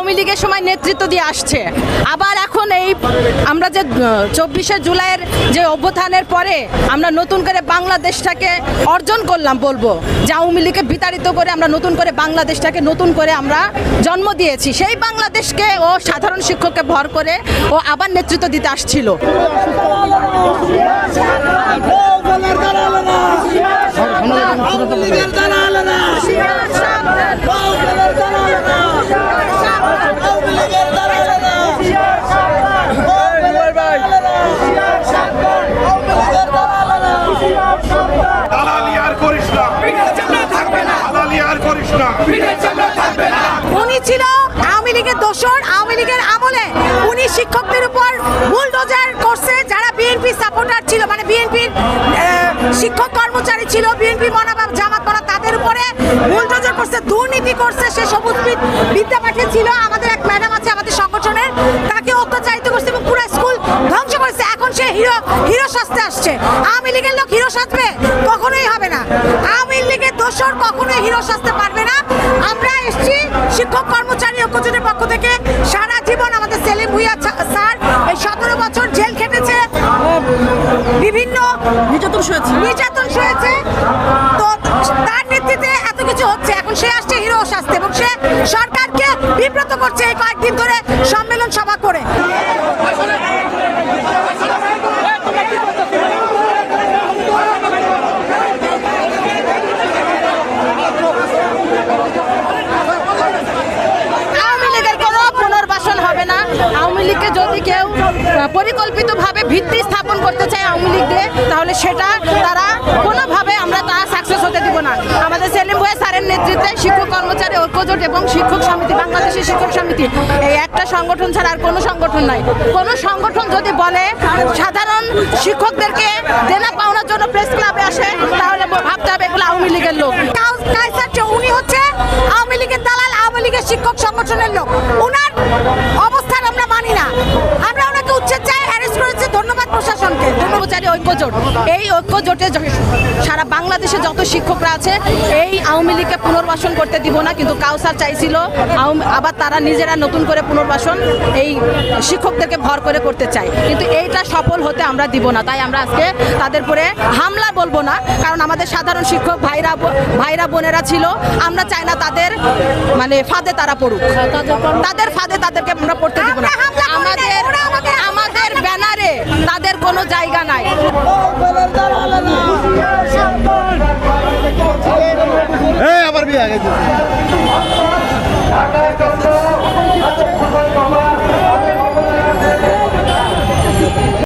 আওয়ামী লীগের সময় নেতৃত্ব দিয়ে আসছে। আবার এখন এই আমরা যে চব্বিশে জুলাইয়ের যে অভ্যুত্থানের পরে আমরা নতুন করে বাংলাদেশটাকে অর্জন করলাম বলব। যে আওয়ামী লীগকে বিতাড়িত করে আমরা নতুন করে বাংলাদেশটাকে নতুন করে আমরা জন্ম দিয়েছি। সেই বাংলাদেশকে ও সাধারণ শিক্ষককে ভর করে ও আবার নেতৃত্ব দিতে আসছিল। উনি ছিল আওয়ামী লীগের দোসর আওয়ামী লীগের আমলে। উনি শিক্ষকদের উপর বুলডোজার করছে, যারা বিএনপি সাপোর্টার ছিল। মানে বিএনপির শিক্ষক কর্মচারী ছিল বিএনপি মনাবাব জামাত মনা তাদের উপরে বুলডোজার করছে, দুর্নীতি করছে, সে সবুজ বিদ- বিদ্যা পাঠিয়েছিল। আমাদের এক ম্যাডাম আছে আমাদের সংগঠনের, তাকে অত্যাচারিত করছে এবং পুরো স্কুল ধ্বংস করেছে। এখন সে হিরো হিরো সাজতে আসছে। আওয়ামী লীগের লোক হিরো সাজবে আওয়ামী লীগের দোসর কখনোই হিরো সাজতে পারবে না। আমরা এসেছি শিক্ষক কর্মচারী ঐক্যজনের পক্ষ থেকে। সারা জীবন আমাদের সেলিম ভুইয়া স্যার এই সতেরো বছর জেল খেটেছে। বিভিন্ন নির্যাতন সয়েছে নির্যাতন সয়েছে তো তার নেতৃত্বে এত কিছু হচ্ছে। এখন সে আসছে হিরো সাজতে এবং সে সরকারকে বিব্রত করছে এই কয়েকদিন ধরে সম্মেলন সভা করে আওয়ামী লীগের কোনো পুনর্বাসন হবে না আওয়ামী লীগকে যদি কেউ পরিকল্পিতভাবে ভিত্তি স্থাপন করতে চায় আওয়ামী লীগ দিয়ে তাহলে সেটা তারা কোনোভাবে আমরা তা সাকসেস হতে দিব না। আমাদের সেলিম ভুয়া স্যারের নেতৃত্বে শিক্ষক কর্মচারী, ঐক্যজোট এবং শিক্ষক সমিতি, বাংলাদেশের শিক্ষক সমিতি, এই একটা সংগঠন ছাড়া আর কোনো সংগঠন নাই। কোনো সংগঠন যদি বলে, সাধারণ শিক্ষকদেরকে দেনা পাওনার জন্য প্রেস ক্লাবে আসে, তাহলে ভাবতে হবে এগুলো আওয়ামী লীগের লোক। উনি হচ্ছে আওয়ামী লীগের দালাল, আওয়ামী লীগের শিক্ষক সংগঠনের লোক। উনার কর্মচারী ঐক্যজোট এই ঐক্যজোটে সারা বাংলাদেশে যত শিক্ষকরা আছে এই আওয়ামী লীগকে পুনর্বাসন করতে দিব না কিন্তু কাউসার চাইছিল। আবার তারা নিজেরা নতুন করে পুনর্বাসন এই শিক্ষকদেরকে ভর করে করতে চায়। কিন্তু এইটা সফল হতে আমরা দিব না। তাই আমরা আজকে তাদের পরে হামলা বলব না কারণ আমাদের সাধারণ শিক্ষক ভাইরা ভাইরা বোনেরা ছিল। আমরা চাই না তাদের মানে ফাঁদে তারা পড়ুক। তাদের ফাঁদে তাদেরকে আমরা পড়তে দিব না। আমাদের জায়গা নাই।